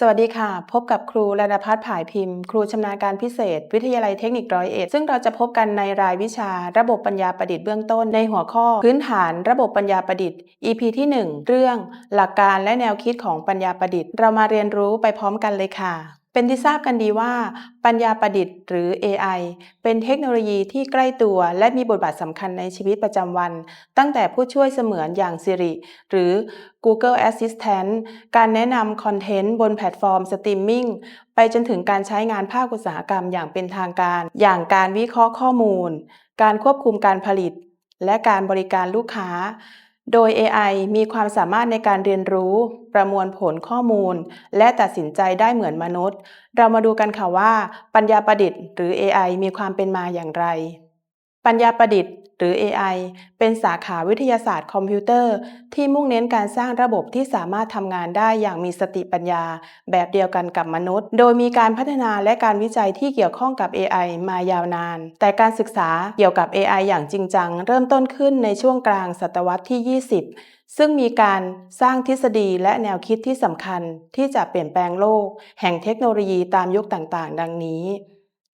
สวัสดีค่ะ พบกับครูรณพัฒน์ผายพิมพ์ ครูชำนาญการพิเศษ วิทยาลัยเทคนิคร้อยเอ็ดซึ่งเราจะพบกันในรายวิชา ระบบปัญญาประดิษฐ์เบื้องต้นในหัวข้อ พื้นฐานระบบปัญญาประดิษฐ์ EP ที่ 1 เรื่อง หลักการและแนวคิดของปัญญาประดิษฐ์ เรามาเรียนรู้ไปพร้อมกันเลยค่ะ เป็นที่ทราบกันดีว่า ปัญญาประดิษฐ์หรือ AI เป็นเทคโนโลยีที่ใกล้ตัว และมีบทบาทสำคัญในชีวิตประจำวัน ตั้งแต่ผู้ช่วยเสมือนอย่าง Siri หรือ Google Assistant การแนะนำคอนเทนต์บนแพลตฟอร์มสตรีมมิ่งไปจนถึงการใช้งานภาคอุตสาหกรรมอย่างเป็นทางการ อย่างการวิเคราะห์ข้อมูล การควบคุมการผลิต และการบริการลูกค้า โดย AI มีความสามารถในการเรียนรู้ ประมวลผลข้อมูล และตัดสินใจได้เหมือนมนุษย์ เรามาดูกันค่ะว่า ปัญญาประดิษฐ์หรือ AI มีความเป็นมาอย่างไร ปัญญาประดิษฐ์ หรือ AI เป็นสาขาวิทยาศาสตร์คอมพิวเตอร์ ที่มุ่งเน้นการสร้างระบบที่สามารถทำงานได้อย่างมีสติปัญญา แบบเดียวกันกับมนุษย์ โดยมีการพัฒนาและการวิจัยที่เกี่ยวข้องกับ AI มายาวนาน แต่การศึกษาเกี่ยวกับ AI อย่างจริงจัง เริ่มต้นขึ้นในช่วงกลางศตวรรษที่ 20ซึ่งมีการสร้างทฤษฎีและแนวคิดที่สำคัญที่จะเปลี่ยนแปลงโลก แห่งเทคโนโลยีตามยุคต่างๆ ดังนี้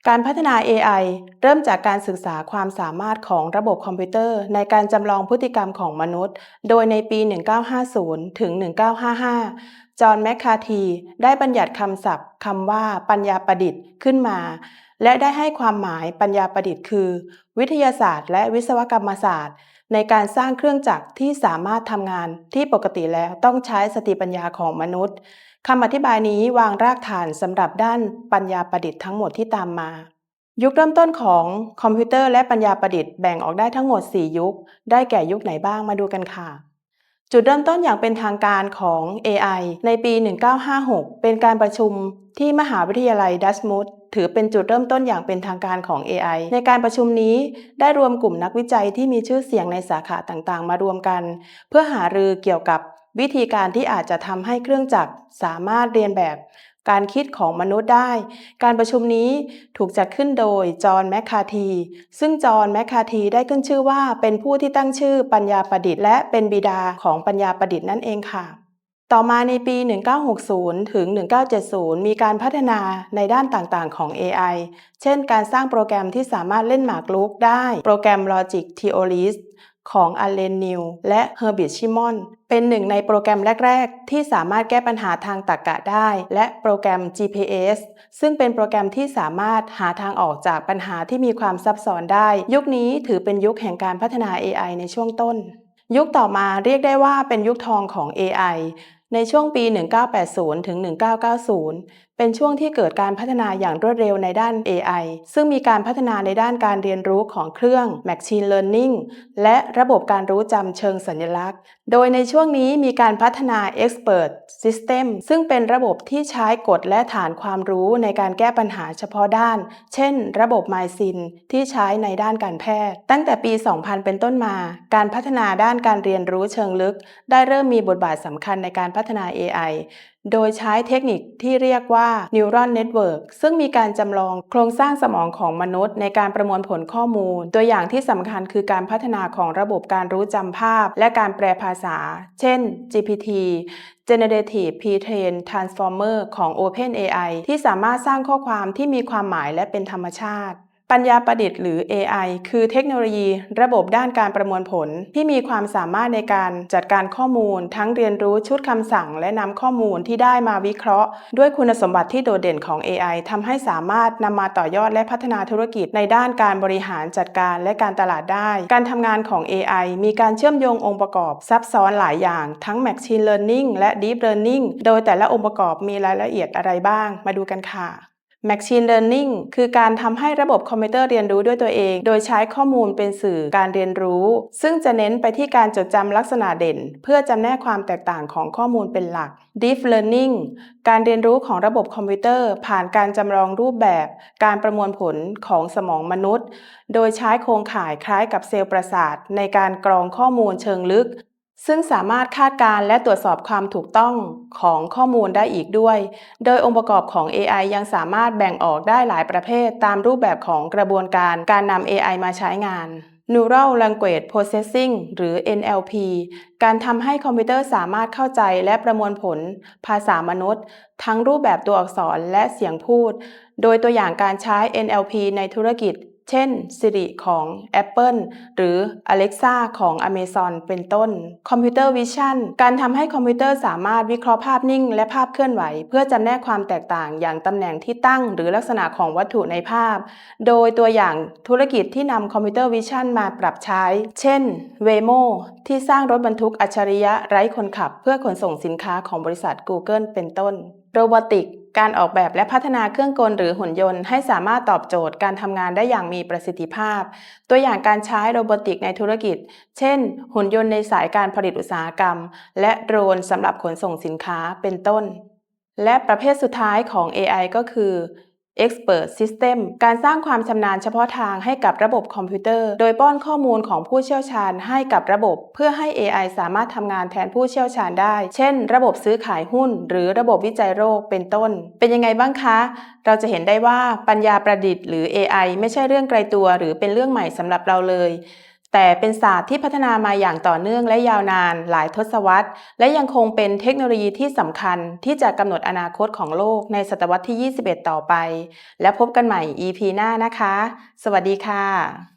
การพัฒนา AI เริ่มจากการศึกษาความสามารถของระบบคอมพิวเตอร์ ในการจำลองพฤติกรรมของมนุษย์ โดยในปี 1950 ถึง 1955 จอห์นแมคคาที ได้บัญญัติคำศัพท์คำว่าปัญญาประดิษฐ์ขึ้นมา และได้ให้ความหมายปัญญาประดิษฐ์คือ วิทยาศาสตร์ และวิศวกรรมศาสตร์ ในการสร้างเครื่องจักรที่สามารถทำงานที่ปกติแล้วต้องใช้สติปัญญาของมนุษย์ คำอธิบายนี้วางรากฐานสำหรับด้านปัญญาประดิษฐ์ทั้งหมดที่ตามมา ยุคเริ่มต้นของคอมพิวเตอร์และปัญญาประดิษฐ์แบ่งออกได้ทั้งหมด 4 ยุค ได้แก่ยุคไหนบ้างมาดูกันค่ะ จุดเริ่มต้นอย่างเป็นทางการของ AI ในปี 1956 เป็นการประชุมที่มหาวิทยาลัยดัสมุดถือเป็นจุดเริ่มต้นอย่างเป็นทางการของ AI ในการประชุมนี้ได้รวมกลุ่มนักวิจัยที่มีชื่อเสียงในสาขาต่างๆ มารวมกัน เพื่อหารือเกี่ยวกับ วิธีการที่อาจจะทำให้เครื่องจักรสามารถเรียนแบบการคิดของมนุษย์ได้ การประชุมนี้ถูกจัดขึ้นโดยจอห์นแมคคาที ซึ่งจอห์นแมคคาทีได้ขึ้นชื่อว่าเป็นผู้ที่ตั้งชื่อปัญญาประดิษฐ์และเป็นบิดาของปัญญาประดิษฐ์นั่นเองค่ะ ต่อมาในปี 1960 ถึง 1970 มีการพัฒนาในด้านต่างๆ ของ AI เช่น การสร้างโปรแกรมที่สามารถเล่นหมากรุกได้ โปรแกรม Logic Theories ของ Allen New และ Herbert Simon เป็นหนึ่งในโปรแกรมแรก ๆ ที่สามารถแก้ปัญหาทางตรรกะได้ และโปรแกรม GPS ซึ่งเป็นโปรแกรมที่สามารถหาทางออกจากปัญหาที่มีความซับซ้อนได้ ยุคนี้ถือเป็นยุคแห่งการพัฒนา AI ในช่วงต้น ยุคต่อมาเรียกได้ว่าเป็นยุคทองของ AI ในช่วงปี 1980 ถึง 1990เป็นช่วงที่เกิดการพัฒนาอย่างรวดเร็วในด้าน AI ซึ่งมีการพัฒนาในด้านการเรียนรู้ของเครื่อง Machine Learning และระบบการรู้จำเชิงสัญลักษณ์ โดยในช่วงนี้มีการพัฒนา Expert System ซึ่งเป็นระบบที่ใช้กฎและฐานความรู้ในการแก้ปัญหาเฉพาะด้าน เช่น ระบบ MySin ที่ใช้ในด้านการแพทย์ ตั้งแต่ปี 2000 เป็นต้นมา การพัฒนาด้านการเรียนรู้เชิงลึก ได้เริ่มมีบทบาทสำคัญในการพัฒนา AI โดยใช้เทคนิคที่เรียกว่า Neural Network ซึ่งมีการจำลองโครงสร้างสมองของมนุษย์ ในการประมวลผลข้อมูล ตัวอย่างที่สำคัญคือการพัฒนาของระบบการรู้จำภาพ และการแปลภาษา เช่น GPT Generative Pre-trained Transformer ของ OpenAI ที่สามารถสร้างข้อความที่มีความหมายและเป็นธรรมชาติ ปัญญาประดิษฐ์หรือ AI คือเทคโนโลยีระบบด้านการประมวลผล ที่มีความสามารถในการจัดการข้อมูล ทั้งเรียนรู้ชุดคำสั่ง และนำข้อมูลที่ได้มาวิเคราะห์ ด้วยคุณสมบัติที่โดดเด่นของ AI ทำให้สามารถนำมาต่อยอดและพัฒนาธุรกิจในด้านการบริหารจัดการและการตลาดได้ การทำงานของ AI มีการเชื่อมโยงองค์ประกอบซับซ้อนหลายอย่าง ทั้ง Machine Learning และ Deep Learning โดยแต่ละองค์ประกอบมีรายละเอียดอะไรบ้าง มาดูกันค่ะ Machine Learning คือการทำให้ระบบคอมพิวเตอร์เรียนรู้ด้วยตัวเอง โดยใช้ข้อมูลเป็นสื่อการเรียนรู้ ซึ่งจะเน้นไปที่การจดจำลักษณะเด่น เพื่อจำแนกความแตกต่างของข้อมูลเป็นหลัก Deep Learning การเรียนรู้ของระบบคอมพิวเตอร์ ผ่านการจำลองรูปแบบ การประมวลผลของสมองมนุษย์ โดยใช้โครงข่ายคล้ายกับเซลล์ประสาท ในการกรองข้อมูลเชิงลึก ซึ่งสามารถคาดการณ์และตรวจสอบความถูกต้องของข้อมูลได้อีกด้วย โดยองค์ประกอบของ AI ยังสามารถแบ่งออกได้หลายประเภทตามรูปแบบของกระบวนการการนำ AI มาใช้งาน Neural Language Processing หรือ NLP การทำให้คอมพิวเตอร์สามารถเข้าใจและประมวลผล ภาษามนุษย์ ทั้งรูปแบบตัวอักษรและเสียงพูด โดยตัวอย่างการใช้ NLP ในธุรกิจ เช่น Siri ของ Apple หรือ Alexa ของ Amazon เป็นต้น Computer Vision การทำให้คอมพิวเตอร์สามารถวิเคราะห์ภาพนิ่ง และภาพเคลื่อนไหว เพื่อจำแนกความแตกต่างอย่างตำแหน่งที่ตั้ง หรือลักษณะของวัตถุในภาพ โดยตัวอย่างธุรกิจที่นำคอมพิวเตอร์วิชั่นมาปรับใช้ เช่น Waymo ที่สร้างรถบรรทุกอัจฉริยะไร้คนขับ เพื่อขนส่งสินค้าของบริษัท Google เป็นต้น โรบอติก การออกแบบและพัฒนาเครื่องกลหรือหุ่นยนต์ให้สามารถตอบโจทย์การทำงานได้อย่างมีประสิทธิภาพ ตัวอย่างการใช้โรบอติกในธุรกิจ เช่น หุ่นยนต์ในสายการผลิตอุตสาหกรรม และโดรนสำหรับขนส่งสินค้าเป็นต้น และประเภทสุดท้ายของ AI ก็คือ Expert System การสร้างความชำนาญเฉพาะทางให้กับระบบคอมพิวเตอร์ โดยป้อนข้อมูลของผู้เชี่ยวชาญให้กับระบบ เพื่อให้ AI สามารถทำงานแทนผู้เชี่ยวชาญได้ เช่น ระบบซื้อขายหุ้น หรือระบบวิจัยโรคเป็นต้น เป็นยังไงบ้างคะ เราจะเห็นได้ว่าปัญญาประดิษฐ์หรือ AI ไม่ใช่เรื่องไกลตัว หรือเป็นเรื่องใหม่สำหรับเราเลย แต่เป็นศาสตร์ที่พัฒนามาอย่างต่อเนื่องและยาวนานหลายทศวรรษ และยังคงเป็นเทคโนโลยีที่สำคัญที่จะกำหนดอนาคตของโลกในศตวรรษที่ 21 ต่อไป และพบกันใหม่ EP หน้านะคะ สวัสดีค่ะ